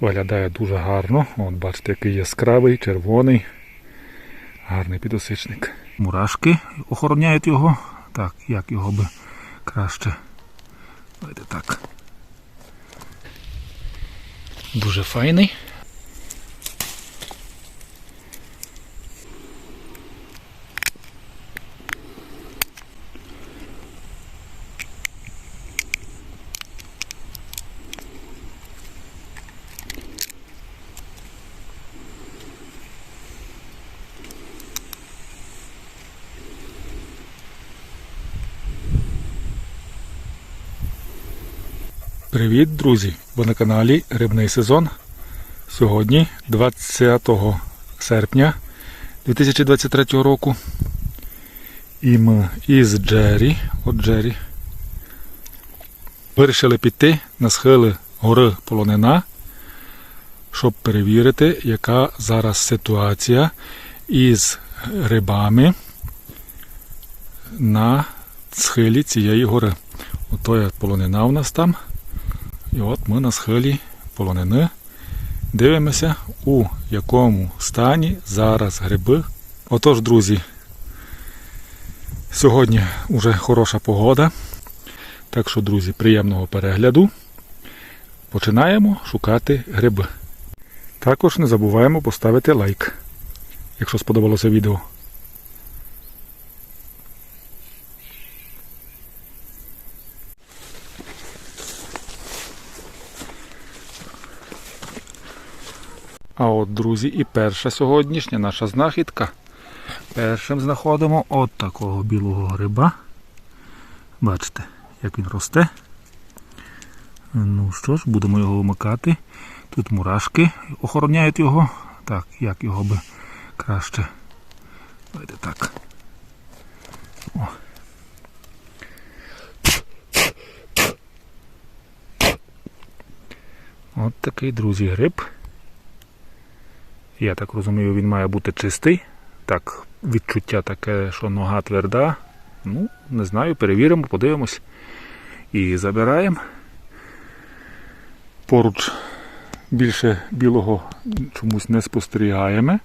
Виглядає дуже гарно. От бачите, який яскравий, червоний. Гарний підосичник. Мурашки охороняють його. Так, як його би краще. Давайте так. Дуже файний. Привіт, друзі! Ви на каналі Рибний сезон. Сьогодні, 20 серпня 2023 року. І ми із Джері, от Джері, вирішили піти на схили гори Полонина, щоб перевірити, яка зараз ситуація із рибами на схилі цієї гори. Ото є полонина у нас там. І от ми на схилі полонини дивимося, у якому стані зараз гриби. Отож, друзі, сьогодні вже хороша погода. Так що, друзі, приємного перегляду. Починаємо шукати гриби. Також не забуваємо поставити лайк, якщо сподобалося відео. А от, друзі, і перша сьогоднішня наша знахідка. Першим знаходимо от такого білого гриба. Бачите, як він росте. Ну що ж, будемо його вимикати. Тут мурашки охороняють його. Так, як його би краще. Давайте так. О. От такий, друзі, гриб. Я так розумію, він має бути чистий. Так, відчуття таке, що нога тверда. Ну, не знаю, перевіримо, подивимось. І забираємо. Поруч більше білого чомусь не спостерігаємо.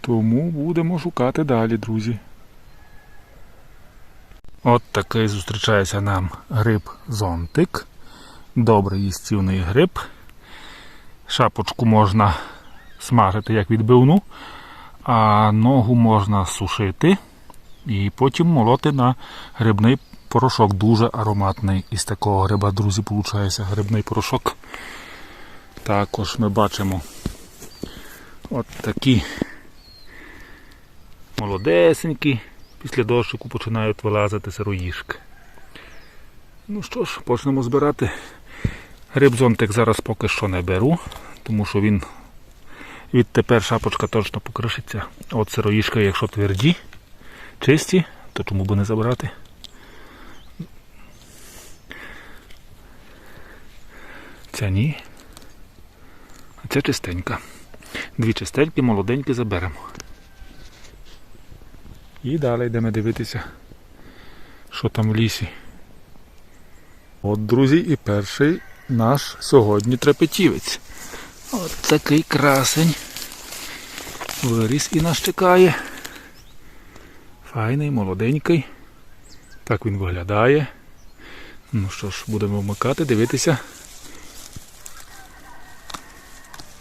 Тому будемо шукати далі, друзі. От такий зустрічається нам гриб-зонтик. Добрий їстівний гриб. Шапочку можна смажити як відбивну, а ногу можна сушити і потім молоти на грибний порошок. Дуже ароматний із такого гриба, друзі, виходить грибний порошок. Також ми бачимо от такі молодесенькі, після дощику починають вилазити сироїшки. Ну що ж, почнемо збирати. Гриб-зонтик зараз поки що не беру, тому що він Відтепер шапочка точно покришиться. От сироїшка, якщо тверді, чисті, то чому би не забрати? Ця ні. А ця чистенька. Дві чистенькі, молоденькі заберемо. І далі йдемо дивитися, що там в лісі. От, друзі, і перший наш сьогодні трепетівець. От такий красень. Виріс і нас чекає. Файний, молоденький. Так він виглядає. Ну що ж, будемо вмикати, дивитися.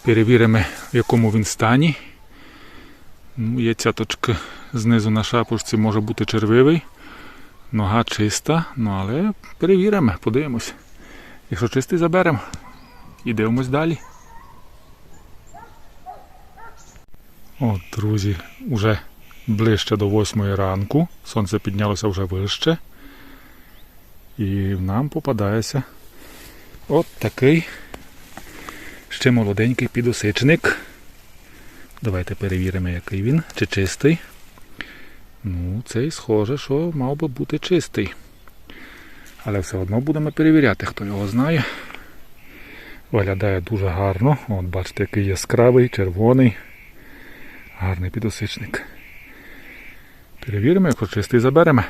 Перевіримо, в якому він стані. Ну, Є цяточки знизу на шапочці, може бути червивий. Нога чиста, ну але перевіримо, подивимось. Якщо чистий, заберемо і дивимось далі. От, друзі, вже ближче до восьмої ранку. Сонце піднялося вже вище. І нам попадається от такий ще молоденький підосичник. Давайте перевіримо, який він, чи чистий. Ну, цей схоже, що мав би бути чистий. Але все одно будемо перевіряти, хто його знає. Виглядає дуже гарно. От бачите, який яскравий, червоний. Гарний підосичник. Перевіримо, якщо чистий заберемо.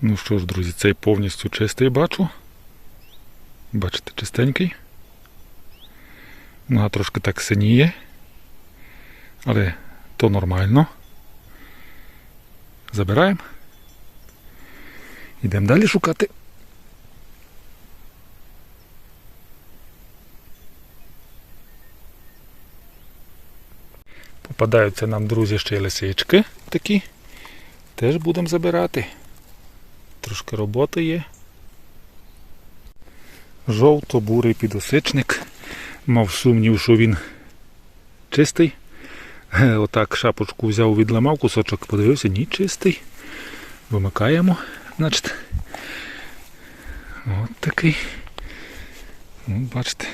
Ну що ж, друзі, цей повністю чистий бачу. Бачите, чистенький. Нога трошки так синіє. Але то нормально. Забираємо. Йдемо далі шукати. Попадаються нам, друзі, ще й лисички такі. Теж будемо забирати. Трошки роботи є. Жовто-бурий підосичник. Мав сумнів, що він чистий. Е, Отак шапочку взяв, відламав, кусочок подивився, ні, чистий. Вимикаємо, значить. От такий. Ну, бачите.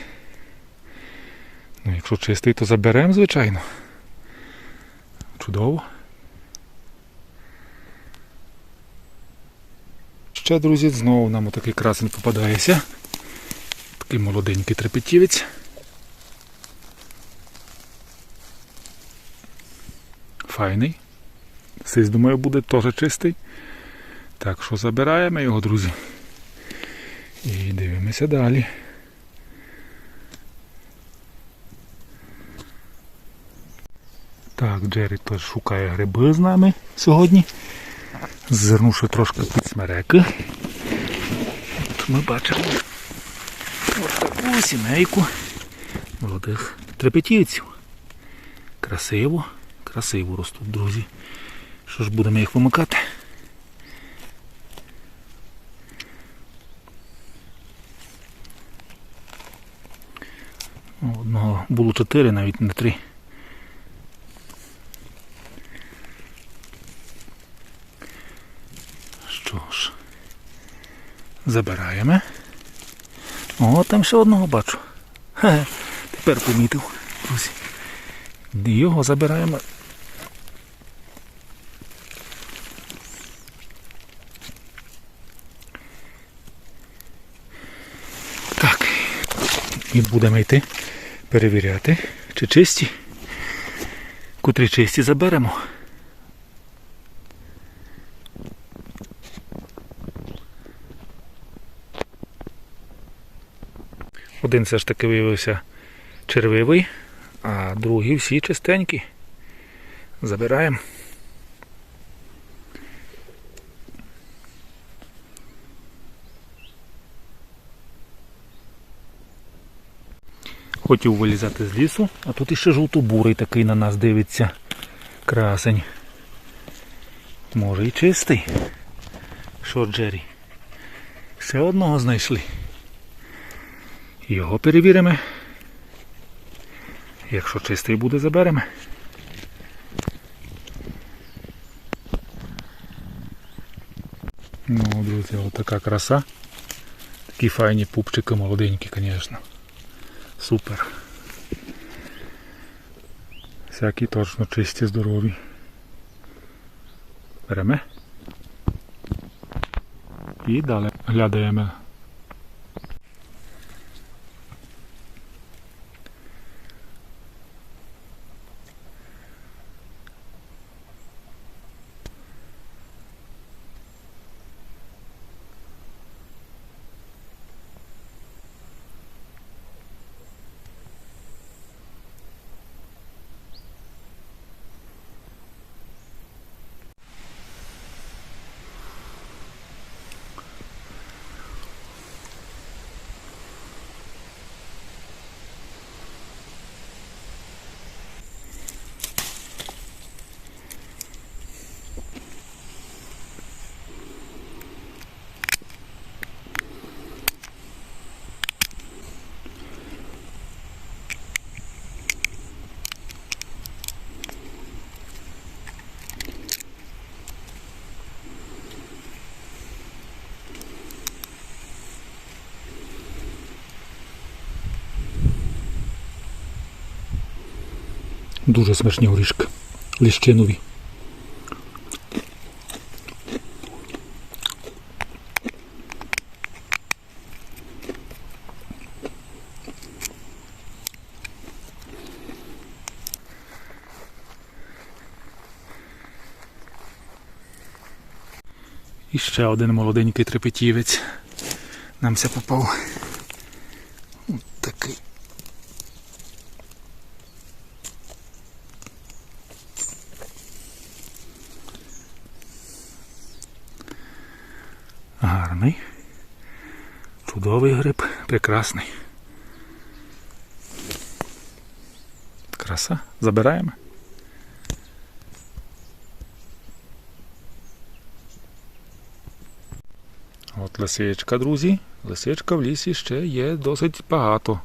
Ну, якщо чистий, то заберемо, звичайно. Чудово. Ще, друзі, знову нам отакий красень попадається. Такий молоденький трепетівець. Файний. Сись, думаю, буде теж чистий. Так що забираємо його, друзі. І дивимося далі. Так, Джері теж шукає гриби з нами сьогодні. Звернувши трошки під смереки. От ми бачимо ось таку сімейку молодих трепетівців. Красиво, красиво ростуть, друзі. Що ж будемо їх вимикати? Одного було чотири, навіть не три. Що ж, забираємо. О, там ще одного бачу. Хе, тепер помітив, друзі. Його забираємо. Так. І будемо йти перевіряти, чи чисті. Котрі чисті заберемо. Один все ж таки виявився червивий, а другі всі чистенькі. Забираємо. Хотів вилізати з лісу, а тут іще жовтобурий такий на нас дивиться. Красень. Може і чистий. Що, Джері? Ще одного знайшли. Його перевіримо. Якщо чистий буде, заберемо. Ну, друзі, отака краса. Такі файні пупчики молоденькі, звісно. Супер. Всякі точно чисті, здорові. Беремо. І далі глядаємо. Дуже смачні горішки. Ліщинові. І ще один молоденький трепетівець. Намся попав. Гарний. Чудовий гриб, прекрасний. Краса. Забираємо. От лисичка, друзі. Лисичка в лісі ще є досить багато.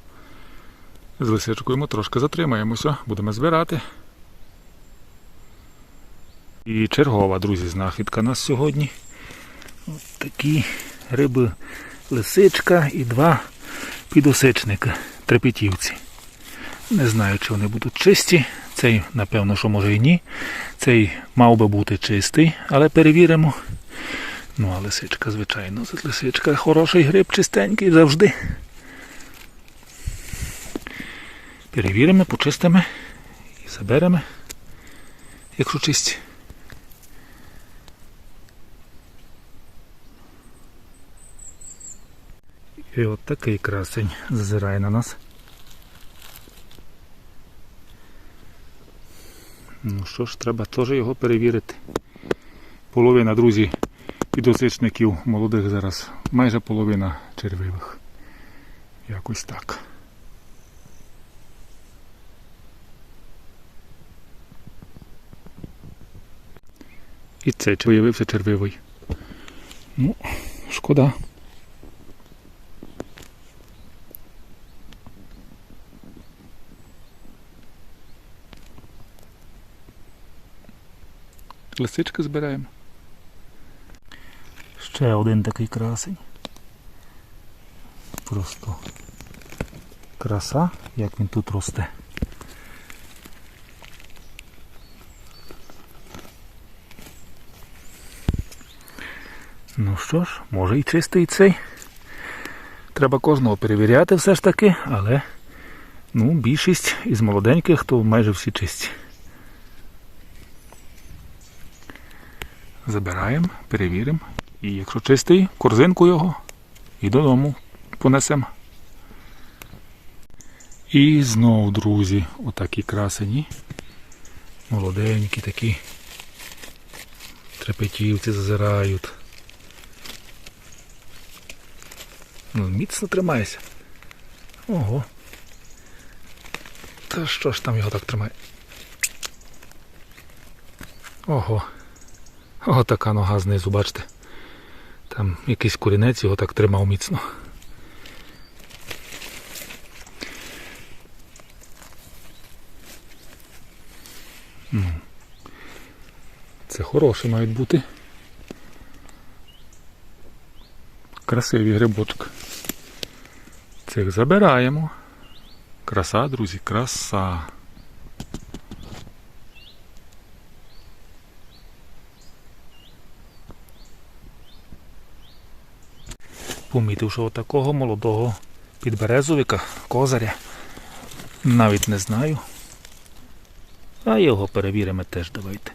З лисичкою ми трошки затримаємося, будемо збирати. І чергова, друзі, знахідка нас сьогодні. От такі гриби лисичка і два підосичника, трепетівці. Не знаю, чи вони будуть чисті. Цей, напевно, що може і ні. Цей мав би бути чистий, але перевіримо. Ну, а лисичка, звичайно, лисичка хороший гриб, чистенький завжди. Перевіримо, почистимо і заберемо, якщо чисті. І от такий красень зазирає на нас. Ну що ж, треба теж його перевірити. Половина, друзі, підосичників молодих зараз, майже половина червивих. Якось так. І цей виявився червивий. Ну, шкода. Лисички збираємо. Ще один такий красень. Просто краса, як він тут росте. Ну що ж, може і чистий цей. Треба кожного перевіряти все ж таки, але ну, більшість із молоденьких, то майже всі чисті. Забираємо, перевіримо. І якщо чистий, корзинку його і додому понесемо. І знову, друзі, отакі красені. Молоденькі такі. Трепетівці зазирають. Ну, міцно тримайся. Ого. Та що ж там його так тримає? Ого. О, така нога знизу, бачите. Там якийсь корінець його так тримав міцно. Ну, Це хороші мають бути. Красиві грибочки. Цих забираємо. Краса, друзі, краса. Помітив, що такого молодого підберезовика, козаря, навіть не знаю. А його перевіримо теж давайте.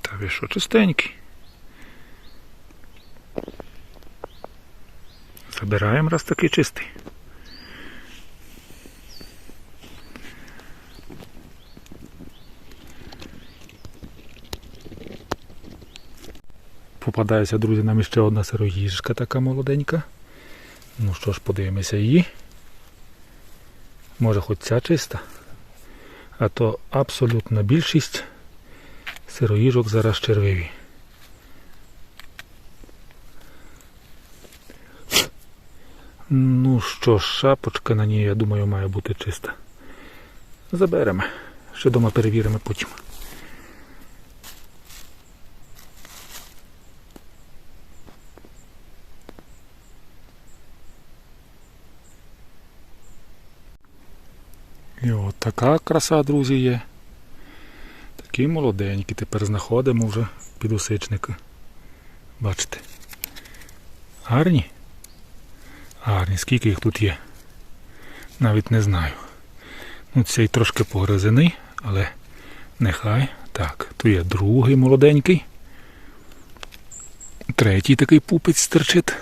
Та ви що чистенький. Забираємо раз такий чистий. Попадається, друзі, нам ще одна сироїжка така молоденька. Ну що ж, подивимося її. Може хоч ця чиста. А то абсолютна більшість сироїжок зараз червиві. Ну що ж, шапочка на ній, я думаю, має бути чиста. Заберемо. Ще дома перевіримо потім. І от така краса, друзі, є. Такі молоденькі. Тепер знаходимо вже підусичники. Бачите? Гарні? Гарні, скільки їх тут є? Навіть не знаю. Ну, цей трошки погризений, але нехай. Так, тут є другий молоденький. Третій такий пупець стерчить.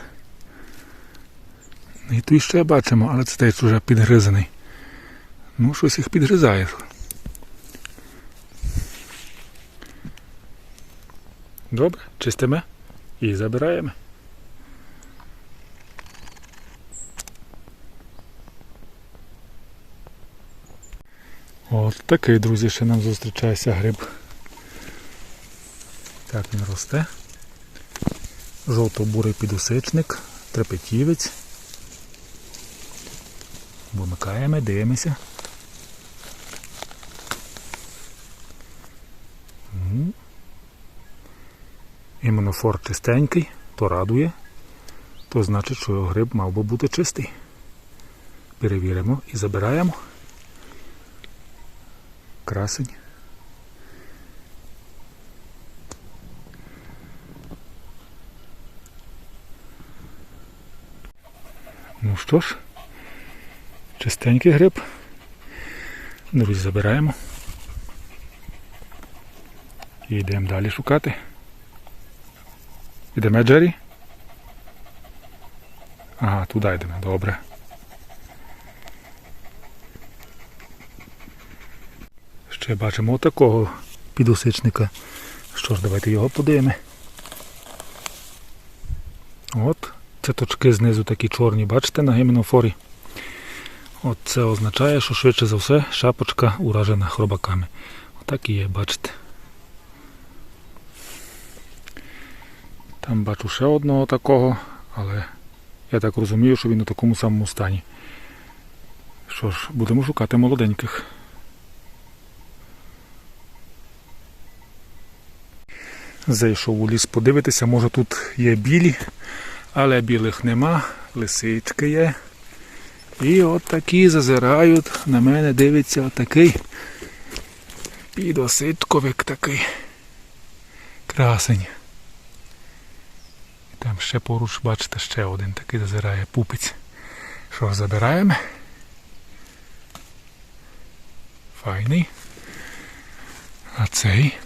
І тут ще бачимо, але це теж вже підгризаний. Ну, щось їх підгризає. Добре, чистимо і забираємо. От такий, друзі, ще нам зустрічається гриб. Так він росте. Жовто-бурий підусичник, трепетівець. Вимикаємо, дивимося. М. Іменно фор чистенький, то радує, то значить, що гриб мав би бути чистий. Перевіримо і забираємо. Красень. Ну що ж, чистенький гриб. Друзі, забираємо. І йдемо далі шукати. Йдемо, Джері? Ага, туди йдемо, добре. Ще бачимо отакого підусичника. Що ж, давайте його подивимо. От, цяточки знизу такі чорні, бачите, на гімнофорі. От це означає, що швидше за все шапочка уражена хробаками. Отак і є, бачите. Там бачу ще одного такого, але я так розумію, що він у такому самому стані. Що ж, будемо шукати молоденьких. Зайшов у ліс подивитися, може тут є білі, але білих нема, лисички є. І от такі зазирають, на мене дивиться отакий підоситковик такий. Красень. Там ще поруч, бачите, ще один такий зазирає пупець. Що забираємо? Файний. А цей.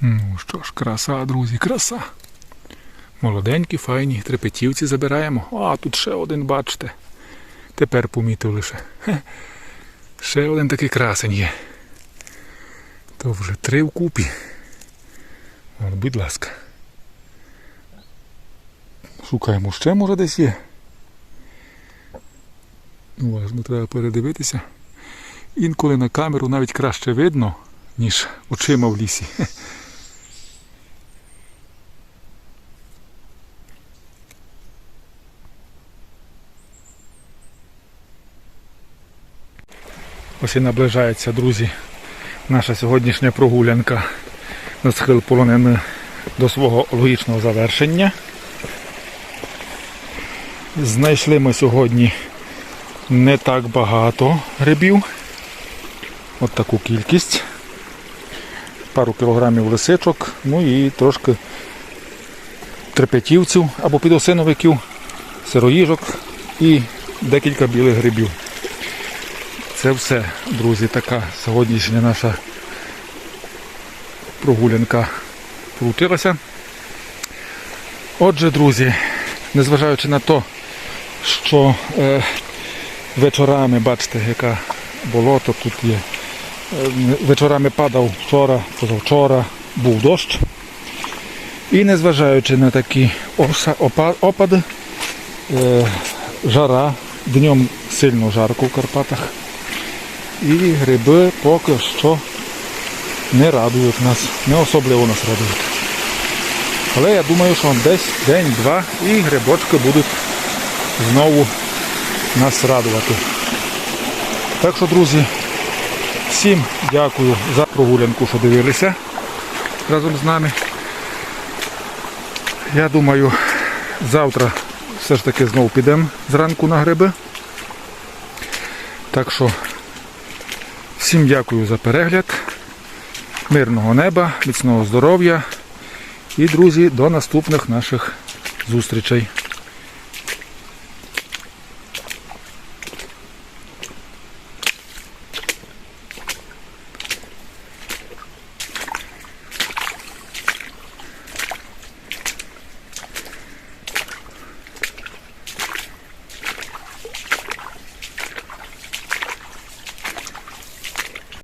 Ну що ж, краса, друзі, краса. Молоденькі, файні, трепетівці забираємо. А, тут ще один, бачите. Тепер помітив лише. Ще один такий красень є. То вже три вкупі. Будь ласка. Шукаємо ще, може десь є. Уважно треба передивитися. Інколи на камеру навіть краще видно, ніж очима в лісі. Ось і наближається, друзі, наша сьогоднішня прогулянка схил полонини до свого логічного завершення. Знайшли ми сьогодні не так багато грибів. От таку кількість. Пару кілограмів лисичок, ну і трошки трепетівців або підосиновиків, сироїжок і декілька білих грибів. Це все, друзі, така сьогоднішня наша прогулянка получилася. Отже, друзі, незважаючи на те, що е, вечорами, бачите, яка болото тут є. Е, вечорами падав вчора, позавчора, був дощ. І незважаючи на такі опади, е, жара, днем сильно жарко в Карпатах. І гриби поки що не радують нас, не особливо нас радують. Але я думаю, що десь день-два і грибочки будуть знову нас радувати. Так що, друзі, всім дякую за прогулянку, що дивилися разом з нами. Я думаю, завтра все ж таки знову підемо зранку на гриби. Так що всім дякую за перегляд. Мирного неба, міцного здоров'я і, друзі, до наступних наших зустрічей.